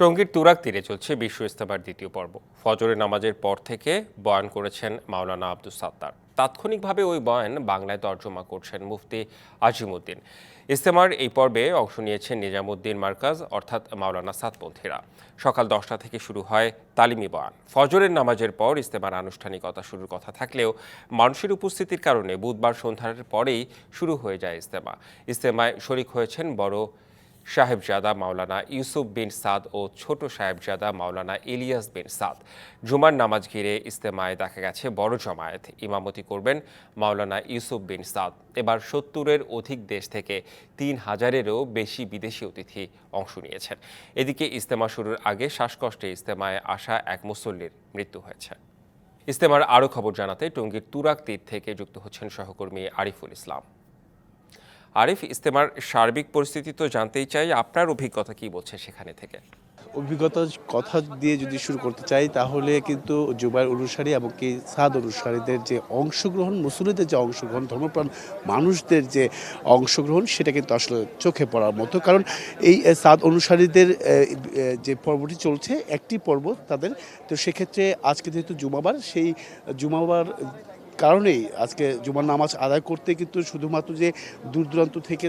টঙ্গীর তুরাক তীরে চলছে বিশ্ব ইস্তেমার দ্বিতীয় পর্ব। ফজরের নামাজের পর থেকে বয়ান করেছেন মাওলানা আব্দুল সাত্তার। তাৎক্ষণিকভাবে ওই বয়ান বাংলায় তর্জমা করছেন মুফতি আজিমুদ্দিন। ইস্তেমার এই পর্বে অংশ নিয়েছেন নিজামুদ্দিন মার্কাজ, অর্থাৎ মাওলানা সাতপন্থীরা সকাল দশটা থেকে শুরু হয় তালিমি বয়ান। ফজরের নামাজের পর ইস্তেমার আনুষ্ঠানিকতা শুরুর কথা থাকলেও মানুষের উপস্থিতির কারণে বুধবার সন্ধ্যার পরেই শুরু হয়ে যায় ইস্তেমা। ইস্তেমায় শরিক হয়েছেন বড় সাহেবজাদা মাওলানা ইউসুফ বিন সাদ ও ছোট সাহেবজাদা মাওলানা ইলিয়াস বিন সাদ। জুমার নামাজ ঘিরে ইস্তেমায় দেখা গেছে বড় জমায়েত। ইমামতি করবেন মাওলানা ইউসুফ বিন সাদ। এবার সত্তরের অধিক দেশ থেকে তিন হাজারেরও বেশি বিদেশি অতিথি অংশ নিয়েছেন। এদিকে ইস্তেমা শুরুর আগে শ্বাসকষ্টে ইস্তেমায় আসা এক মুসল্লির মৃত্যু হয়েছে। ইস্তেমার আরও খবর জানাতে টঙ্গীর তুরাক তীর থেকে যুক্ত হচ্ছেন সহকর্মী আরিফুল ইসলাম। আরিফ, ইস্তেমার সার্বিক পরিস্থিতি তো জানতেই চাই, আপনার অভিজ্ঞতা কি বলছে সেখানে থেকে? অভিজ্ঞতার কথা দিয়ে যদি শুরু করতে চাই, তাহলে কিন্তু জুবাইর অনুসারী এবং কি সাদ অনুসারীদের যে অংশগ্রহণ মুসলিদের যে অংশগ্রহণ, ধর্মপ্রাণ মানুষদের যে অংশগ্রহণ, সেটা কিন্তু আসলে চোখে পড়ার মতো। কারণ এই সাদ অনুসারীদের যে পর্বটি চলছে, একটি পর্ব তাদের। তো সেক্ষেত্রে আজকে যেহেতু জুমাবার, সেই জুমাবার কারণেই আজকে জুমার নামাজ আদায় করতে কিন্তু শুধুমাত্র যে দূর দূরান্ত থেকে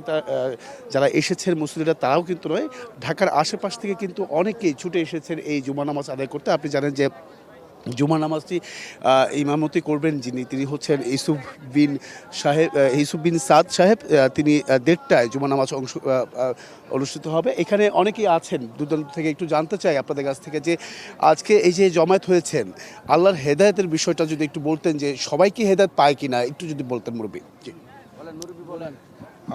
যারা এসেছেন মুসলিমরা তারাও কিন্তু নয়, ঢাকার আশেপাশ থেকে কিন্তু অনেকেই ছুটে এসেছেন এই জুমা নামাজ আদায় করতে। আপনি জানেন যে জুমা নামাজটি ইমামতি করবেন যিনি, তিনি হচ্ছেন ইসুফ বিন সাহেব ইসুফ বিন সাদ সাহেব তিনি দেড়টায় জুমা নামাজ অংশ অনুষ্ঠিত হবে। এখানে অনেকেই আছেন দুদন্ত থেকে একটু জানতে চাই আপনাদের কাছ থেকে যে আজকে এই যে জমায়েত হয়েছেন, আল্লাহর হেদায়তের বিষয়টা যদি একটু বলতেন যে সবাই কি হেদায়েত পায় কিনা, একটু যদি বলতেন মুরব্বী।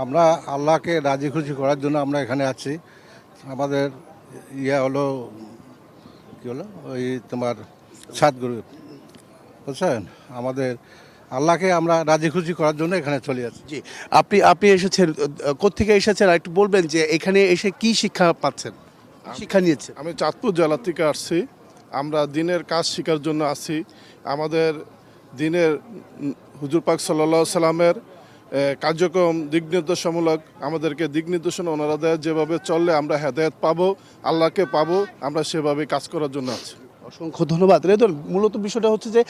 আমরা আল্লাহকে রাজি খুশি করার জন্য আমরা এখানে আছি। আমাদের ইয়ে হলো, কি হলো? ওই তোমার সাতগুরু। বুঝছেন আমাদের আল্লাহকে আমরা রাজি খুশি করার জন্য এখানে চলে যাচ্ছি জি আপনি আপনি এসেছেন আহ, কোত্থেকে এসেছেন? আর একটু বলবেন যে এখানে এসে কি শিক্ষা পাচ্ছেন? শিক্ষা নিয়েছেন? আমি চাঁদপুর জেলা থেকে আসছি। আমরা দিনের কাজ শেখার জন্য আসি আমাদের দিনের হুজুর পাক সাল্লা সাল্লামের কার্যক্রম দিক নির্দেশমূলক আমাদেরকে দিক নির্দেশনা ওনারা দেয়। যেভাবে চললে আমরা হেদায়ত পাবো আল্লাহকে পাবো আমরা সেভাবে কাজ করার জন্য আছি অসংখ্য ধন্যবাদ। রেদন, মূলত বিষয়টা হচ্ছে যে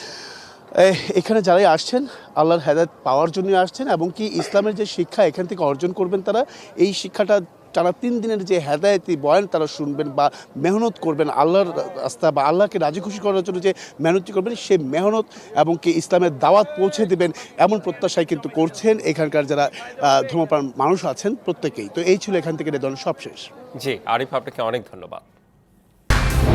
এখানে যারাই আসছেন, আল্লাহর হেদায়ত পাওয়ার জন্য আসছেন এবং কি ইসলামের যে শিক্ষা এখান থেকে অর্জন করবেন তারা, এই শিক্ষাটা টানা তিন দিনের যে হেদায়তি বয়ান তারা শুনবেন বা মেহনত করবেন, আল্লাহর রাস্তা বা আল্লাহকে রাজি খুশি করার জন্য যে মেহনতটি করবেন সেই মেহনত এবং কি ইসলামের দাওয়াত পৌঁছে দেবেন এমন প্রত্যাশায় কিন্তু করছেন এখানকার যারা ধর্মপ্রাণ মানুষ আছেন প্রত্যেকেই। তো এই ছিল এখান থেকে রেদন, সবশেষ। জি, আরিফ, আপনাকে অনেক ধন্যবাদ।